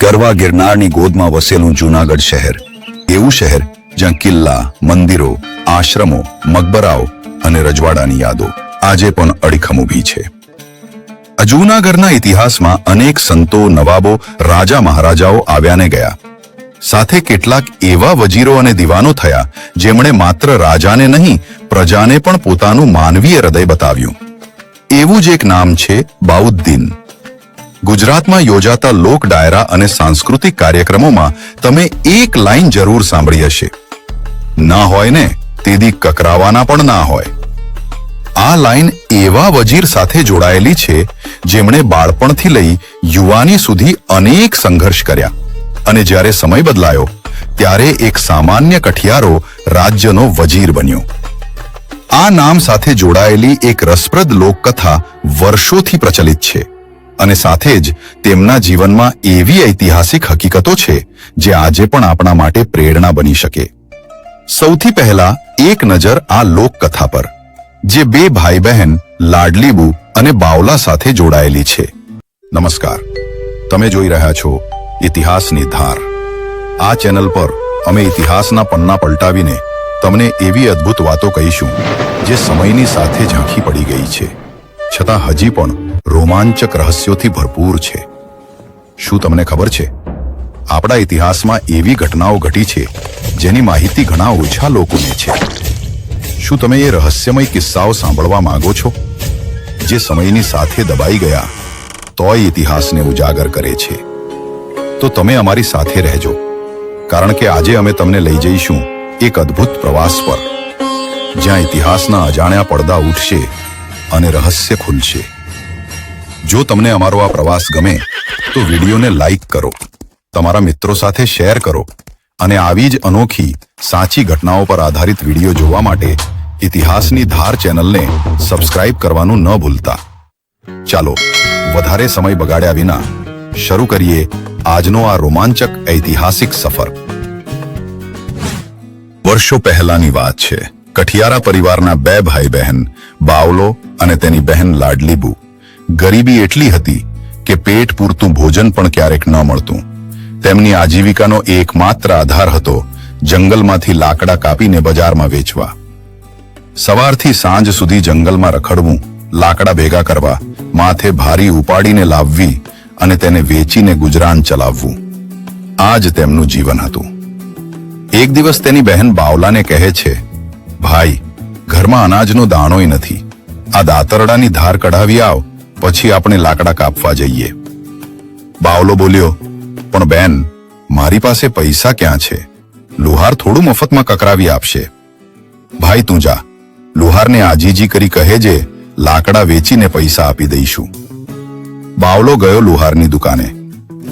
ગરવા ગિરનારની ગોદમાં વસેલું જૂનાગઢ શહેર. એવું શહેર જ્યાં કિલ્લા, મંદિરો, આશ્રમો, મકબરાઓ અને રજવાડાની યાદો આજે પણ અડીખમ ઊભી છે. જૂનાગઢના ઇતિહાસમાં અનેક સંતો, નવાબો, રાજા મહારાજાઓ આવ્યા ને ગયા. સાથે કેટલાક એવા વજીરો અને દીવાનો થયા જેમણે માત્ર રાજાને નહીં, પ્રજાને પણ પોતાનું માનવીય હૃદય બતાવ્યું. એવું જ એક નામ છે બાઉદ્દીન. ગુજરાતમાં યોજાતા લોક ડાયરા અને સાંસ્કૃતિક કાર્યક્રમોમાં તમે એક લાઈન જરૂર સાંભળી હશે. ના હોય ને, તેદી કકરાવાના પણ ના હોય. આ લાઈન એવા વજીર સાથે જોડાયેલી છે, જેમણે બાળપણથી લઈ યુવાની સુધી અનેક સંઘર્ષ કર્યા. અને જ્યારે સમય બદલાયો, ત્યારે એક સામાન્ય કઠિયારો રાજ્યનો વજીર બન્યો. આ નામ સાથે જોડાયેલી એક રસપ્રદ લોકકથા વર્ષોથી પ્રચલિત છે. અને સાથે જ તેમના જીવનમાં એવી ઐતિહાસિક હકીકતો છે જે આજે પણ આપણા માટે પ્રેરણા બની શકે. સૌથી પહેલા એક નજર આ લોકકથા પર, જે બે ભાઈ બહેન લાડલીબુ અને બાવલા સાથે જોડાયેલી છે. નમસ્કાર. તમે જોઈ રહ્યા છો ઇતિહાસની ધાર. આ ચેનલ પર અમે ઇતિહાસના પન્ના પલટાવીને તમને એવી અદ્ભુત વાતો કહીશું, જે સમયની સાથે ઝાંખી પડી ગઈ છે. છતાં હજી પણ રોમાંચક રહસ્યોથી ભરપૂર છે. શું તમને ખબર છે? આપણા ઇતિહાસમાં એવી ઘટનાઓ ઘટી છે, જેની માહિતી ઘણા ઓછા લોકોને છે. શું તમે એ રહસ્યમય કિસ્સાઓ સાંભળવા માંગો છો? જે સમયની સાથે દબાઈ ગયા, તોય ઇતિહાસને ઉજાગર કરે છે. તો તમે અમારી સાથે રહેજો, કારણ કે આજે અમે તમને લઈ જઈશું એક અદ્ભુત પ્રવાસ પર, જ્યાં ઇતિહાસના અજાણ્યા પડદા ઉઠશે અને રહસ્ય ખુલશે. જો તમને અમારો આ પ્રવાસ ગમે, તો વિડીયોને લાઈક કરો, તમારા મિત્રો સાથે શેર કરો અને આવી જ અનોખી સાચી ઘટનાઓ પર આધારિત વીડિયો જોવા માટે ઇતિહાસની ધાર ચેનલને સબસ્ક્રાઇબ કરવાનું ન ભૂલતા. ચાલો, વધારે સમય બગાડ્યા વિના શરૂ કરીએ આજનો આ રોમાંચક ઐતિહાસિક સફર. વર્ષો પહેલાની વાત છે. કઠિયારા પરિવારના બે ભાઈ બહેન બાવલો અને તેની બહેન લાડલીબુ. ગરીબી એટલી હતી કે પેટ પૂરતું ભોજન પણ ક્યારેક ન મળતું. તેમની આજીવિકાનો એકમાત્ર આધાર હતો જંગલમાંથી લાકડા કાપીને બજારમાં વેચવા. સવારથી સાંજ સુધી જંગલમાં રખડવું, લાકડા ભેગા કરવા, માથે ભારી ઉપાડીને લાવવી અને તેને વેચીને ગુજરાન ચલાવવું. આ જ તેમનું જીવન હતું. એક દિવસ તેની બહેન બાવલાને કહે છે, ભાઈ, ઘરમાં અનાજનો દાણોય નથી. આ દાતરડાની ધાર કઢાવી આવ પછી આપણે લાકડા કાપવા જઈએ. બાવલો બોલ્યો, પણ બેન, મારી પાસે પૈસા ક્યાં છે? લુહાર થોડું મફતમાં કકરાવી આપશે. ભાઈ તું જા, લુહારને આજીજી કરી કહે જે લાકડા વેચીને પૈસા આપી દઈશું. બાવલો ગયો લુહારની દુકાને,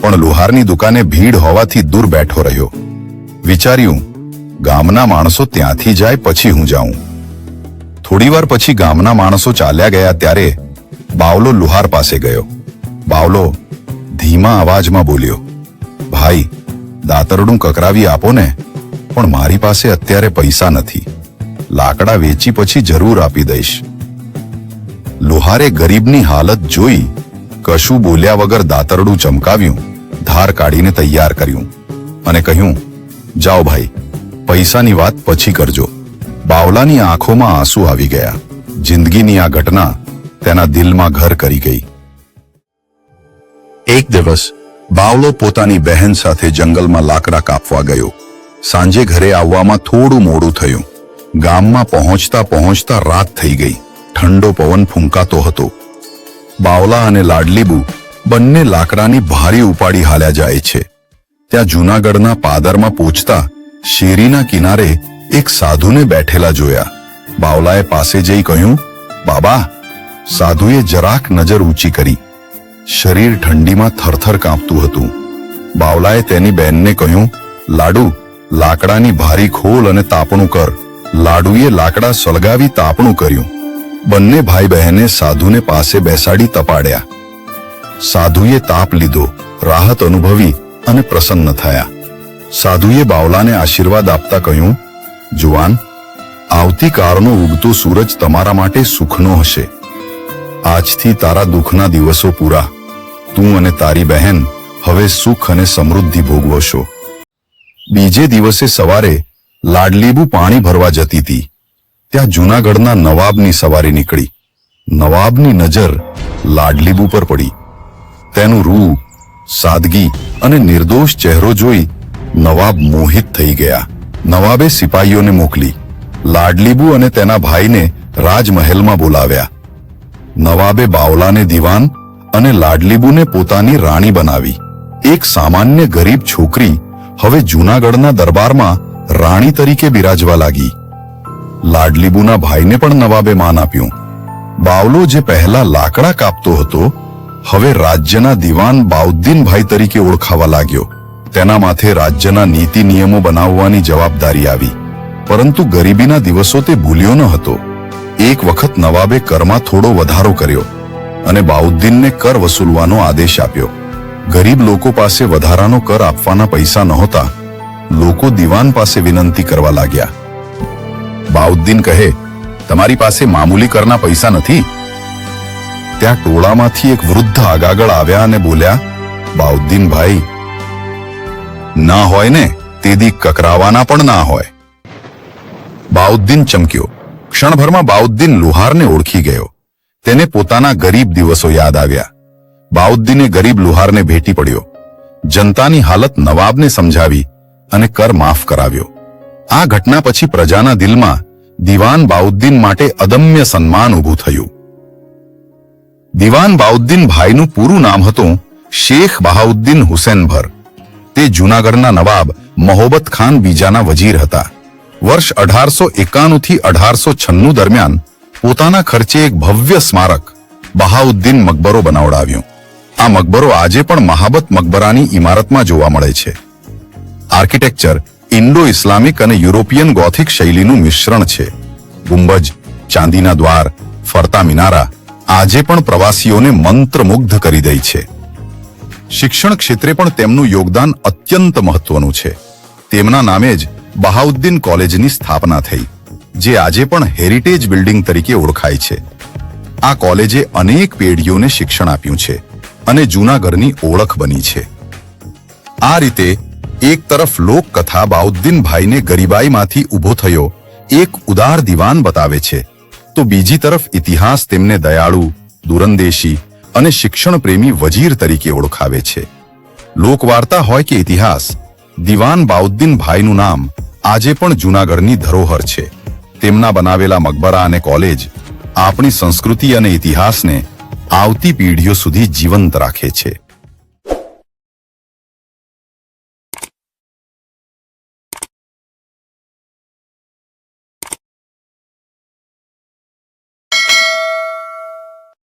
પણ લુહારની દુકાને ભીડ હોવાથી દૂર બેઠો રહ્યો. વિચાર્યું, ગામના માણસો ત્યાંથી જાય, પછી હું જાઉં. થોડીવાર પછી ગામના માણસો ચાલ્યા ગયા ત્યારે બાવલો લુહાર પાસે ગયો. બાવલો ધીમા અવાજમાં બોલ્યો, ભાઈ, દાતરડું કકરાવી આપો ને, પણ મારી પાસે અત્યારે પૈસા નથી. લાકડા વેચી પછી જરૂર આપી દઈશ. લુહારે ગરીબની હાલત જોઈ કશું બોલ્યા વગર દાતરડું ચમકાવ્યું, ધાર કાઢીને તૈયાર કર્યું અને કહ્યું, જાઓ ભાઈ, પૈસાની વાત પછી કરજો. બાવલાની આંખોમાં આંસુ આવી ગયા. જિંદગીની આ ઘટના તેના દિલમાં ઘર કરી ગઈ. એક દિવસ, બાવલો પોતાની બહેન સાથે જંગલમાં લાકડા કાપવા ગયો. સાંજે ઘરે આવવામાં થોડું મોડું થયું. ગામમાં પહોંચતા પહોંચતા રાત થઈ ગઈ. ઠંડો પવન ફૂંકાતો હતો. બાવલા અને લાડલીબુ બંને લાકડાની ભારી ઉપાડી હાલ્યા જાય છે. ત્યાં જૂનાગઢના પાદરમાં પહોંચતા શેરીના કિનારે એક સાધુને બેઠેલા જોયા. બાવલાએ પાસે જઈ કહ્યું, બાબા સાધુએ જરાક નજર ઊંચી કરી. શરીર ઠંડીમાં થરથર કાંપતું હતું. બાવલાએ તેની બહેનને કહ્યું, લાડુ, લાકડાની ભારી ખોલ અને તાપણું કર. લાડુએ લાકડા સળગાવી તાપણું કર્યું. બંને ભાઈ બહેને સાધુને પાસે બેસાડી તપાડ્યા. સાધુએ તાપ લીધો, રાહત અનુભવી અને પ્રસન્ન થયા. સાધુએ બાવલાને આશીર્વાદ આપતા કહ્યું, જુવાન આવતીકાળનો ઉગતો સૂરજ તમારા માટે સુખનો હશે. આજથી તારા દુઃખના દિવસો પૂરા. તું અને તારી બહેન હવે સુખ અને સમૃદ્ધિ ભોગવશો. બીજે દિવસે સવારે લાડલીબુ પાણી ભરવા જતી હતી. ત્યાં જૂનાગઢના નવાબની સવારી નીકળી. નવાબની નજર લાડલીબુ પર પડી. તેનું રૂ, સાદગી અને નિર્દોષ ચહેરો જોઈ નવાબ મોહિત થઈ ગયા. નવાબે સિપાહીઓને મોકલી. લાડલીબુ અને તેના ભાઈને રાજમહેલમાં બોલાવ્યા. નવાબે બાવલાને દિવાન અને લાડલીબુને પોતાની રાણી બનાવી. એક સામાન્ય ગરીબ છોકરી હવે જૂનાગઢના દરબારમાં રાણી તરીકે બિરાજવા લાગી. લાડલીબુના ભાઈને પણ નવાબે માન આપ્યું. બાવલો જે પહેલા લાકડા કાપતો હતો, હવે રાજ્યના દિવાન બાઉદ્દીનભાઈ તરીકે ઓળખાવા લાગ્યો. તેના માથે રાજ્યના નીતિ નિયમો બનાવવાની જવાબદારી આવી. પરંતુ ગરીબીના દિવસો તે ભૂલ્યો ન હતો. એક વખત નવાબે કરમાં થોડો વધારો કર્યો અને બાઉદ્દીનને કર વસૂલવાનો આદેશ આપ્યો. ગરીબ લોકો પાસે વધારાનો કર આપવાના પૈસા નહોતા. લોકો દિવાન પાસે વિનંતી કરવા લાગ્યા. બાઉદ્દીન કહે, તમારી પાસે મામૂલી કરના પૈસા નથી? ત્યાં ટોળામાંથી એક વૃદ્ધ આગાગળ આવ્યા અને બોલ્યા, બાઉદ્દીન ભાઈ, ના હોય ને તેદી કકરાવાના પણ ના હોય. બાઉદ્દીન ચમક્યો. ક્ષણભરમાં બાઉદ્દીન લુહારને ઓળખી ગયો. તેને પોતાના ગરીબ દિવસો યાદ આવ્યા. બાઉદ્દીને ગરીબ લુહારને ભેટી પડ્યો. જનતાની હાલત નવાબને સમજાવી અને કર માફ કરાવ્યો. આ ઘટના પછી પ્રજાના દિલમાં દિવાન બાઉદ્દીન માટે અદમ્ય સન્માન ઊભું થયું. દિવાન બાઉદ્દીન ભાઈનું પૂરું નામ હતું શેખ બહાઉદ્દીન હુસેનભર. તે જૂનાગઢના નવાબ મહોબત ખાન બીજાના વજીર હતા. વર્ષ અઢારસો એકાણું થી અઢારસો છન્નું દરમિયાન પોતાના ખર્ચે એક ભવ્ય સ્મારક બહાઉદ્દીન મકબરો બનાવડાવ્યો. આ મકબરો આજે પણ મહાબત મકબરાની ઇમારતમાં જોવા મળે છે. આર્કિટેક્ચર ઇન્ડો ઇસ્લામિક અને યુરોપિયન ગોથિક શૈલીનું મિશ્રણ છે. ગુંબજ, ચાંદીના દ્વાર, ફરતા મિનારા આજે પણ પ્રવાસીઓને મંત્રમુગ્ધ કરી દે છે. શિક્ષણ ક્ષેત્રે પણ તેમનું યોગદાન અત્યંત મહત્વનું છે. તેમના નામે જ બહાઉદ્દીન કોલેજની સ્થાપના થઈ, જે આજે પણ હેરિટેજ બિલ્ડિંગ તરીકે ઓળખાય છે. આ કોલેજે અનેક પેઢીઓને શિક્ષણ આપ્યું છે અને જૂનાગઢની ઓળખ બની છે. આ રીતે એક તરફ લોકકથા બાઉદ્દીનભાઈને ગરીબાઈમાંથી ઊભો થયો, એક ઉદાર દિવાન બતાવે છે, તો બીજી તરફ ઇતિહાસ તેમને દયાળુ, દુરંદેશી અને શિક્ષણ પ્રેમી વજીર તરીકે ઓળખાવે છે. લોકવાર્તા હોય કે ઇતિહાસ દિવાન બાઉદ્દીન ભાઈનું નામ આજે પણ જૂનાગઢની ધરોહર છે. તેમના બનાવેલા મકબરા અને કોલેજ આપણી સંસ્કૃતિ અને ઇતિહાસને આવતી પેઢીઓ સુધી જીવંત રાખે છે.